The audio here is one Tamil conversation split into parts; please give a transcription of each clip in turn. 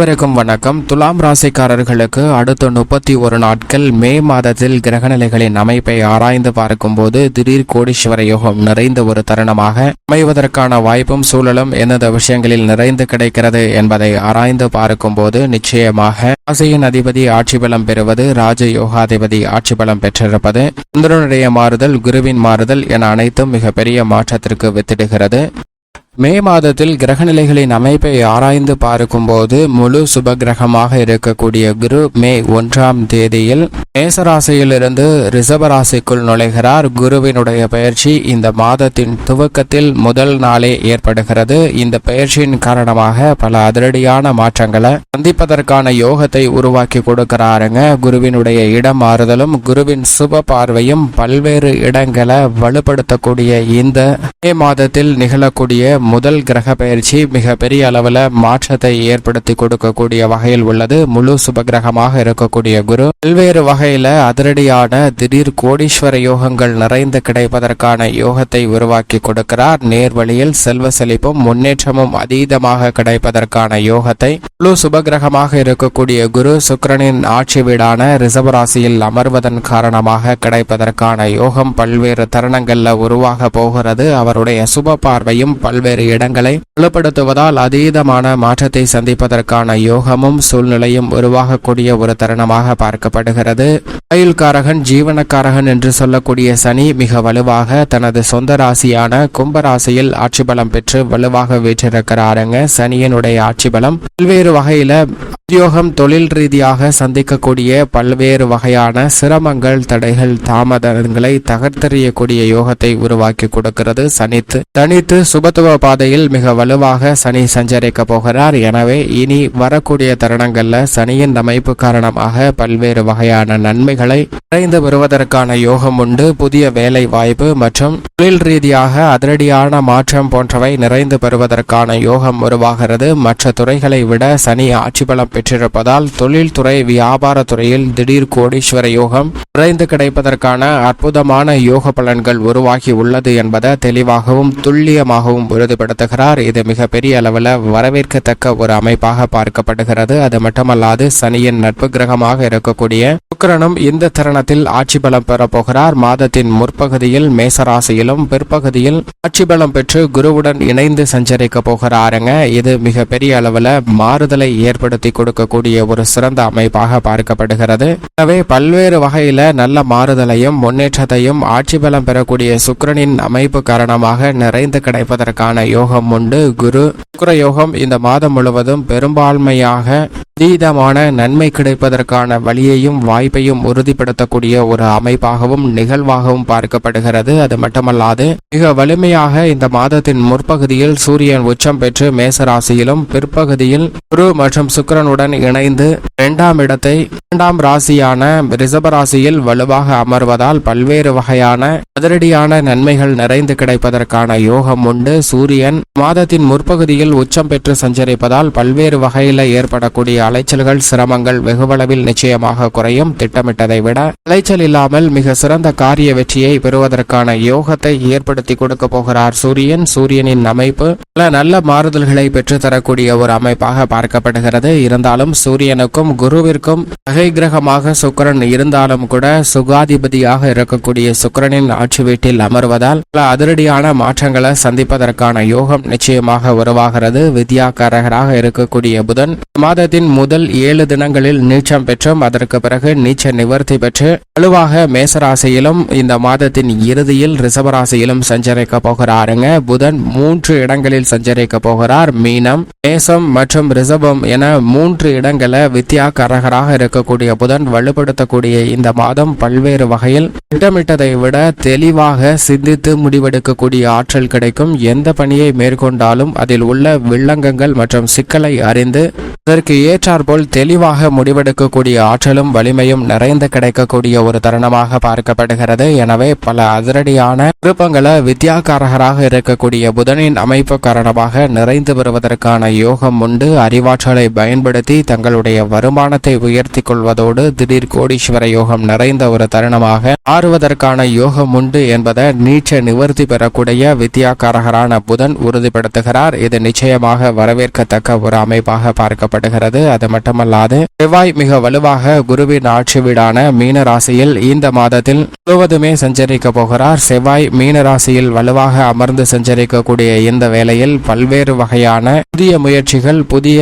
அனைவருக்கும் வணக்கம். துலாம் ராசிக்காரர்களுக்கு அடுத்த முப்பத்தி ஒரு நாட்கள் மே மாதத்தில் கிரகநிலைகளின் அமைப்பை ஆராய்ந்து பார்க்கும்போது திடீர் கோடீஸ்வர யோகம் நிறைந்த ஒரு தருணமாக அமைவதற்கான வாய்ப்பும் சூழலும் எந்தெந்த விஷயங்களில் நிறைந்து கிடைக்கிறது என்பதை ஆராய்ந்து பார்க்கும்போது நிச்சயமாக ராசியின் அதிபதி ஆட்சி பலம் பெறுவது ராஜ யோகாதிபதி ஆட்சி பலம் பெற்றிருப்பது சந்திரனுடைய மாறுதல் குருவின் மாறுதல் என அனைத்தும் மிகப்பெரிய மாற்றத்திற்கு வித்திடுகிறது. மே மாதத்தில் கிரகநிலைகளின் அமைப்பை ஆராய்ந்து பார்க்கும்போது முழு சுப கிரகமாக இருக்கக்கூடிய குரு மே ஒன்றாம் தேதியில் மேசராசியிலிருந்து ரிசபராசிக்குள் நுழைகிறார். குருவினுடைய பயிற்சி இந்த மாதத்தின் துவக்கத்தில் முதல் நாளே ஏற்படுகிறது. இந்த பயிற்சியின் காரணமாக பல அதிரடியான மாற்றங்களை சந்திப்பதற்கான யோகத்தை உருவாக்கி கொடுக்கிறாருங்க. குருவினுடைய இடம் மாறுதலும் குருவின் சுப பார்வையும் பல்வேறு இடங்களை வலுப்படுத்தக்கூடிய இந்த மே மாதத்தில் நிகழக்கூடிய முதல் கிரக பயிற்சி மிக பெரிய அளவில் மாற்றத்தை ஏற்படுத்தி கொடுக்கக்கூடிய வகையில் உள்ளது. முழு சுபகிரகமாக இருக்கக்கூடிய குரு. பல்வேறு வகையில் அதிரடியான திடீர் கோடீஸ்வர யோகங்கள் நிறைந்து கிடைப்பதற்கான யோகத்தை உருவாக்கி கொடுக்கிறார். நேர்வழியில் செல்வ செழிப்பும் முன்னேற்றமும் அதீதமாக கிடைப்பதற்கான யோகத்தை முழு சுபகிரகமாக இருக்கக்கூடிய குரு சுக்கிரனின் ஆட்சி வீடான ரிஷபராசியில் அமர்வதன் காரணமாக கிடைப்பதற்கான யோகம் பல்வேறு தருணங்களில் உருவாக போகிறது. அவருடைய சுப பார்வையும் பல்வேறு பல்வேறு இடங்களை வலுப்படுத்துவதால் அதீதமான மாற்றத்தை சந்திப்பதற்கான யோகமும் சூழ்நிலையும் உருவாகக்கூடிய ஒரு தருணமாக பார்க்கப்படுகிறது. ஆயுள்காரகன் ஜீவனக்காரகன் என்று சொல்லக்கூடிய சனி மிக வலுவாக தனது சொந்த ராசியான கும்பராசியில் ஆட்சி பலம் பெற்று வலுவாக வீற்றிருக்கிறாருங்க. சனியனுடைய ஆட்சி பலம் பல்வேறு வகையில உத்தியோகம் தொழில் ரீதியாக சந்திக்கக்கூடிய பல்வேறு வகையான சிரமங்கள் தடைகள் தாமதங்களை தகர்த்தெறியக்கூடிய யோகத்தை உருவாக்கி கொடுக்கிறது சனித்து. தனித்து சுபத்துவ பாதையில் மிக வலுவாக சனி சஞ்சரிக்க போகிறார். எனவே இனி வரக்கூடிய தருணங்கள்ல சனியின் அமைப்பு காரணமாக பல்வேறு வகையான நன்மைகளை நிறைந்து வருவதற்கான யோகம் உண்டு. புதிய வேலை வாய்ப்பு மற்றும் தொழில் ரீதியாக அதிரடியான மாற்றம் போன்றவை நிறைந்து பெறுவதற்கான யோகம் உருவாகிறது. மற்ற துறைகளை விட சனி ஆட்சி பலம் பெற்றிருப்பதால் தொழில்துறை வியாபார துறையில் திடீர் கோடீஸ்வர யோகம் குறைந்து கிடைப்பதற்கான அற்புதமான யோக பலன்கள் உருவாகி உள்ளது என்பதை தெளிவாகவும் துல்லியமாகவும் உறுதிப்படுத்துகிறார். இது மிகப்பெரிய அளவில் வரவேற்கத்தக்க ஒரு அமைப்பாக பார்க்கப்படுகிறது. அது மட்டுமல்லாது சனியின் நட்பு கிரகமாக இருக்கக்கூடிய சுக்கிரனும் இந்த தருணத்தில் ஆட்சி பலம் பெறப்போகிறார் மாதத்தின் முற்பகுதியில் மேசராசியிலும் பிற்பகுதியில் ஆட்சி பலம் பெற்று குருவுடன் இணைந்து சஞ்சரிக்க போகிறாருங்க. இது மிக பெரிய அளவில் மாறுதலை ஏற்படுத்தி கொடுக்கக்கூடிய ஒரு சிறந்த அமைப்பாக பார்க்கப்படுகிறது. எனவே பல்வேறு வகையில நல்ல மாறுதலையும் முன்னேற்றத்தையும் ஆட்சி பலம் பெறக்கூடிய சுக்கிரனின் அமைப்பு காரணமாக நிறைந்து கிடைப்பதற்கான யோகம் உண்டு. குரு சுக்கர யோகம் இந்த மாதம் முழுவதும் பெரும்பான்மையாக அதீதமான நன்மை கிடைப்பதற்கான வழியையும் வாய்ப்பையும் உறுதிப்படுத்தக்கூடிய ஒரு அமைப்பாகவும் நிகழ்வாகவும் பார்க்கப்படுகிறது. அது மட்டுமல்லாது மிக வலிமையாக இந்த மாதத்தின் முற்பகுதியில் சூரியன் உச்சம் பெற்று மேசராசியிலும் பிற்பகுதியில் குரு மற்றும் சுக்கிரனுடன் இணைந்து இரண்டாம் இடத்தை இரண்டாம் ராசியான ரிசபராசியில் வலுவாக அமர்வதால் பல்வேறு வகையான அதிரடியான நன்மைகள் நிறைந்து கிடைப்பதற்கான யோகம் உண்டு. சூரியன் மாதத்தின் முற்பகுதியில் உச்சம் பெற்று சஞ்சரிப்பதால் பல்வேறு வகையில் ஏற்படக்கூடிய அலைச்சல்கள் சிரமங்கள் வெகுவளவில் நிச்சயமாக குறையும். திட்டமிட்டதை விட அலைச்சல் இல்லாமல் மிக சிறந்த காரிய வெற்றியை பெறுவதற்கான யோகத்தை ஏற்படுத்தி கொடுக்க போகிறார் சூரியன். சூரியனின் அமைப்பு பல நல்ல மாறுதல்களை பெற்றுத்தரக்கூடிய ஒரு அமைப்பாக பார்க்கப்படுகிறது. இருந்தாலும் சூரியனுக்கும் குருவிற்கும் வகை கிரகமாக சுக்கிரன் இருந்தாலும் கூட சுகாதிபதியாக இருக்கக்கூடிய சுக்கிரனின் ஆட்சி வீட்டில் அமர்வதால் பல அதிரடியான மாற்றங்களை சந்திப்பதற்கான யோகம் நிச்சயமாக உருவாகிறது. வித்யாகாரகராக இருக்கக்கூடிய புதன் மாதத்தின் முதல் ஏழு தினங்களில் நீச்சம் பெற்றும். அதற்கு பிறகு நீச்ச நிவர்த்தி பெற்று வலுவாக மேசராசியிலும் இந்த மாதத்தின் இறுதியில் ரிஷபராசியிலும் சஞ்சரிக்க போகிறாருங்க. புதன் மூன்று இடங்களில் சஞ்சரிக்க போகிறார். மீனம் மேசம் மற்றும் ரிசபம் என மூன்று இடங்களை வித்யாகாரகராக இருக்கக்கூடிய புதன் வலுப்படுத்தக்கூடிய இந்த மாதம் பல்வேறு வகையில் திட்டமிட்டதை விட தெளிவாக சிந்தித்து முடிவெடுக்கக்கூடிய ஆற்றல் கிடைக்கும். எந்த பணியை மேற்கொண்டாலும் அதில் உள்ள வில்லங்கங்கள் மற்றும் சிக்கலை அறிந்து அதற்கு போல் தெளிவாக முடிவெடுக்கக்கூடிய ஆற்றலும் வலிமையும் நிறைந்து கிடைக்கக்கூடிய ஒரு தருணமாக பார்க்கப்படுகிறது. எனவே பல அதிரடியான விருப்பங்களை வித்யாகாரகராக இருக்கக்கூடிய புதனின் அமைப்பு காரணமாக நிறைந்து வருவதற்கான யோகம் உண்டு. அறிவாற்றலை பயன்படுத்தி தங்களுடைய வருமானத்தை உயர்த்தி கொள்வதோடு திடீர் கோடீஸ்வர யோகம் நிறைந்த ஒரு தருணமாக மாறுவதற்கான யோகம் உண்டு என்பதை நீச்ச நிவர்த்தி பெறக்கூடிய வித்யாகாரகரான புதன் உறுதிப்படுத்துகிறார். இது நிச்சயமாக வரவேற்கத்தக்க ஒரு அமைப்பாக பார்க்கப்படுகிறது. அது மட்டுமல்லாது செவ்வாய் மிக வலுவாக குருவின் ஆட்சி வீடான மீன ராசியில் இந்த மாதத்தில் முழுவதுமே சஞ்சரிக்க போகிறார். செவ்வாய் மீன ராசியில் வலுவாக அமர்ந்து சஞ்சரிக்கக்கூடிய இந்த வேளையில் பல்வேறு வகையான புதிய முயற்சிகள் புதிய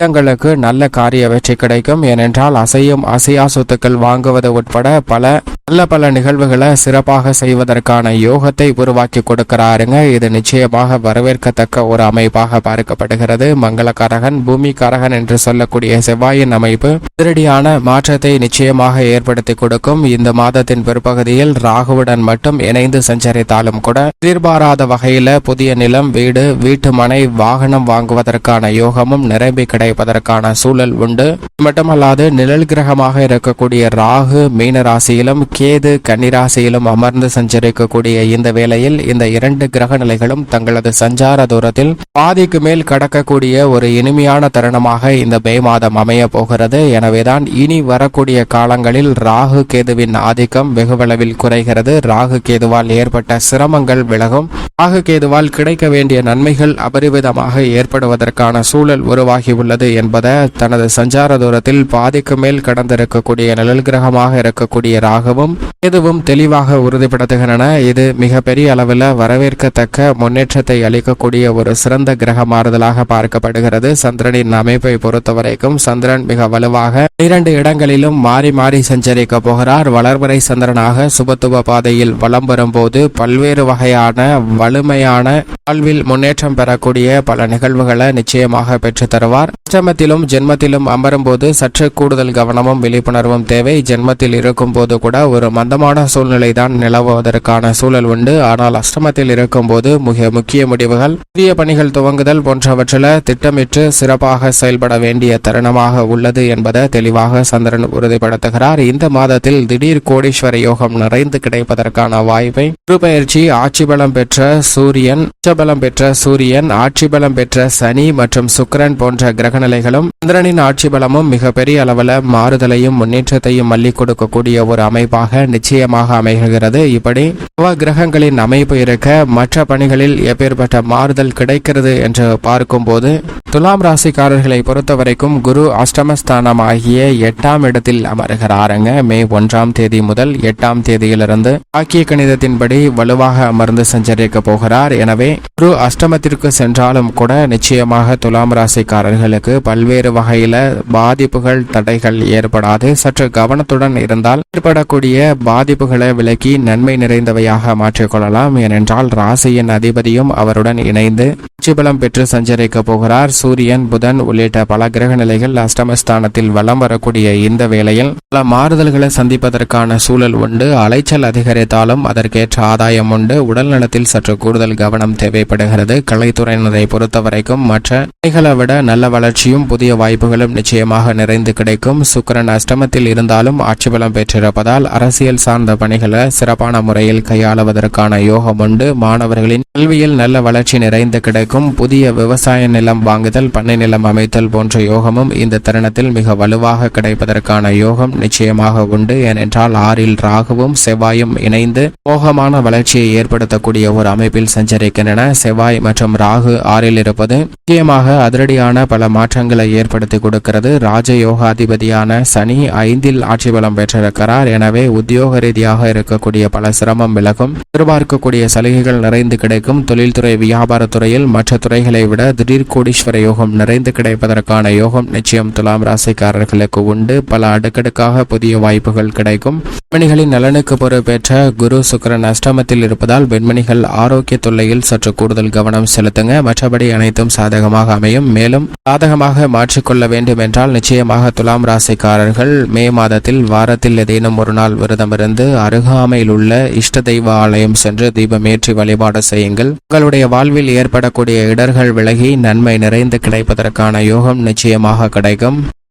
திட்டங்களுக்கு நல்ல காரிய வெற்றி கிடைக்கும். ஏனென்றால் அசையும் அசையா சொத்துக்கள் வாங்குவது உட்பட பல நல்ல பல நிகழ்வுகளை சிறப்பாக செய்வதற்கான யோகத்தை உருவாக்கி கொடுக்கிறாருங்க. இது நிச்சயமாக வரவேற்கத்தக்க ஒரு அமைப்பாக பார்க்கப்படுகிறது. மங்களகாரகன் பூமிக்காரகன் என்று சொல்லக்கூடிய செவ்வாயின் அமைப்பு திருடியான மாற்றத்தை நிச்சயமாக ஏற்படுத்தி கொடுக்கும். இந்த மாதத்தின் பிற்பகுதியில் ராகுவுடன் மட்டும் இணைந்து சஞ்சரித்தாலும் கூட எதிர்பாராத வகையில புதிய நிலம் வீடு வீட்டு மனை வாகனம் வாங்குவதற்கான யோகமும் நிரம்பி கிடைப்பதற்கான சூழல் உண்டு. மட்டுமல்லாது நிழல் கிரகமாக இருக்கக்கூடிய ராகு மீன ராசியிலும் கேது கன்னிராசியிலும் அமர்ந்து சஞ்சரிக்கக்கூடிய இந்த வேளையில் இந்த இரண்டு கிரக நிலைகளும் தங்களது சஞ்சார தூரத்தில் பாதிக்கு மேல் கடக்கக்கூடிய ஒரு இனிமையான தருணமாக இந்த மே மாதம் அமைய போகிறது. எனவேதான் இனி வரக்கூடிய காலங்களில் ராகு கேதுவின் ஆதிக்கம் வெகுவளவில் குறைகிறது. ராகு கேதுவால் ஏற்பட்ட சிரமங்கள் விலகும். ராகு கேதுவால் கிடைக்க வேண்டிய நன்மைகள் அபரிவிதமாக ஏற்படுவதற்கான சூழல் உருவாகியுள்ளது. என்பதை தனது சஞ்சார தூரத்தில் பாதிக்கு மேல் கடந்திருக்கக்கூடிய நிழல் கிரகமாக இருக்கக்கூடிய ராகுவும் கேதுவும் தெளிவாக உறுதிப்படுத்துகின்றன. இது மிகப்பெரிய அளவில் வரவேற்கத்தக்க முன்னேற்றத்தை அளிக்கக்கூடிய ஒரு சிறந்த கிரக மாறுதலாக பார்க்கப்படுகிறது. சந்திரனின் அமைப்பை பொறுத்தவரைக்கும் சந்திரன் மிக வலுவாக இரண்டு இடங்களிலும் மாறி மாறி சஞ்சரிக்க போகிறார். வளர்வரை சந்திரனாக சுபத்துவ பாதையில் வலம் வரும்போது பல்வேறு வகையான வலிமையான வாழ்வில் முன்னேற்றம் பெறக்கூடிய பல நிகழ்வுகளை நிச்சயமாக பெற்று தருவார். அஷ்டமத்திலும் ஜென்மத்திலும் அமரும்போது சற்று கூடுதல் கவனமும் விழிப்புணர்வும் தேவை. ஜென்மத்தில் இருக்கும் போது கூட ஒரு மந்தமான சூழ்நிலை தான் நிலவுவதற்கான சூழல் உண்டு. ஆனால் அஷ்டமத்தில் இருக்கும்போது மிக முக்கிய முடிவுகள் புதிய பணிகள் துவங்குதல் போன்றவற்றில் திட்டமிட்டு சிறப்பாக செயல்பட வேண்டிய தருணமாக உள்ளது என்பதை தெளிவாக சந்திரன் உறுதிப்படுத்துகிறார். இந்த மாதத்தில் திடீர் கோடீஸ்வர யோகம் நிறைந்து கிடைப்பதற்கான வாய்ப்பை குருபெயர்ச்சி ஆட்சி பலம் பெற்ற சூரியன் உச்சபலம் பெற்ற சூரியன் ஆட்சி பலம் பெற்ற சனி மற்றும் சுக்கிரன் போன்ற கிரகநிலைகளும் சந்திரனின் ஆட்சி பலமும் மிகப்பெரிய அளவில் மாறுதலையும் முன்னேற்றத்தையும் அள்ளி கொடுக்கக்கூடிய ஒரு அமைப்பாக நிச்சயமாக அமைகிறது. இப்படி நவ கிரகங்களின் அமைப்பு இருக்க மற்ற பணிகளில் எப்பேற்பட்ட மாறுதல் கிடைக்கிறது என்று பார்க்கும்போது துலாம் ராசிக்காரர்களை பொறுத்தவரைக்கும் குரு அஷ்டமஸ்தானம் ஆகிய எட்டாம் இடத்தில் அமர்கிறாருங்க. மே ஒன்றாம் தேதி முதல் எட்டாம் தேதியிலிருந்து ஆக்கிய கணிதத்தின்படி வலுவாக அமர்ந்து சஞ்சரிக்க போகிறார். எனவே குரு அஷ்டமத்திற்கு சென்றாலும் கூட நிச்சயமாக துலாம் ராசிக்காரர்களுக்கு பல்வேறு வகையில பாதிப்புகள் தடைகள் ஏற்படாது. சற்று கவனத்துடன் இருந்தால் ஏற்படக்கூடிய பாதிப்புகளை விலக்கி நன்மை நிறைந்தவையாக மாற்றிக்கொள்ளலாம் ஏனென்றால் ராசியின் அதிபதியும் அவருடன் இணைந்து உச்சிபலம் பெற்று சஞ்சரிக்க போகிறார். சூரியன் புதன் உள்ளிட்ட பல கிரக நிலைகள் அஷ்டமஸ்தானத்தில் வலம் வரக்கூடிய இந்த வேளையில் பல மாறுதல்களை சந்திப்பதற்கான சூழல் உண்டு. அலைச்சல் அதிகரித்தாலும் அதற்கேற்ற ஆதாயம் உண்டு. உடல் நலத்தில் சற்று கூடுதல் கவனம் தேவைப்படுகிறது. கலைத்துறையினரை பொறுத்தவரைக்கும் மற்ற பணிகளை விட நல்ல வளர்ச்சியும் புதிய வாய்ப்புகளும் நிச்சயமாக நிறைந்து கிடைக்கும். சுக்கிரன் அஷ்டமத்தில் இருந்தாலும் ஆட்சி பலம் பெற்றிருப்பதால் அரசியல் சார்ந்த பணிகளை சிறப்பான முறையில் கையாளுவதற்கான யோகம் உண்டு. மாணவர்களின் கல்வியில் நல்ல வளர்ச்சி நிறைந்து கிடைக்கும். புதிய விவசாய நிலம் வாங்குதல் பண்ணை நிலம் அமைத்தல் போன்ற யோகமும் இந்த தருணத்தில் மிக வலுவாக கிடைப்பதற்கான யோகம் நிச்சயமாக உண்டு. ஏனென்றால் ஆறில் ராகுவும் செவ்வாயும் இணைந்து மோகமான வளர்ச்சியை ஏற்படுத்தக்கூடிய ஒரு அமைப்பில் சஞ்சரிக்கின்றன. செவ்வாய் மற்றும் ராகு ஆறில் இருப்பது முக்கியமாக அதிரடியான பல மாற்றங்களை ஏற்படுத்தி கொடுக்கிறது. ராஜயோகாதிபதியான சனி ஐந்தில் ஆட்சி பலம் பெற்றிருக்கிறார். எனவே உத்தியோக ரீதியாக இருக்கக்கூடிய பல சிரமம் விலகும். எதிர்பார்க்கக்கூடிய சலுகைகள் நிறைந்து கிடைக்கும். தொழில்துறை வியாபாரத்துறையில் மற்ற துறைகளை விட திடீர் கோடீஸ்வர யோகம் நிறைந்து கிடைப்பதற்கான யோகம் நிச்சயம் துலாம் ராசிக்காரர்களுக்கு உண்டு. பல அடுக்கடுக்காக புதிய வாய்ப்புகள் கிடைக்கும். பெண்மணிகளின் நலனுக்கு பொறுப்பேற்ற குரு சுக்கரன் அஷ்டமத்தில் இருப்பதால் பெண்மணிகள் ஆரோக்கிய தொல்லையில் சற்று கூடுதல் கவனம் செலுத்துங்க. மற்றபடி அனைத்தும் சாதகமாக அமையும். மேலும் சாதகமாக மாற்றிக்கொள்ள வேண்டும் என்றால் நிச்சயமாக துலாம் ராசிக்காரர்கள் மே மாதத்தில் வாரத்தில் ஏதேனும் ஒரு நாள் விரதமிருந்து அருகாமையில் உள்ள இஷ்ட தெய்வ ஆலயம் சென்று தீபமேற்றி வழிபாடு செய்யுங்கள். உங்களுடைய வாழ்வில் ஏற்படக்கூடிய இடர்கள் விலகி நன்மை நிறைந்த கிடைப்பதற்கான யோகம் நிச்சயமாக கிடைக்கும்.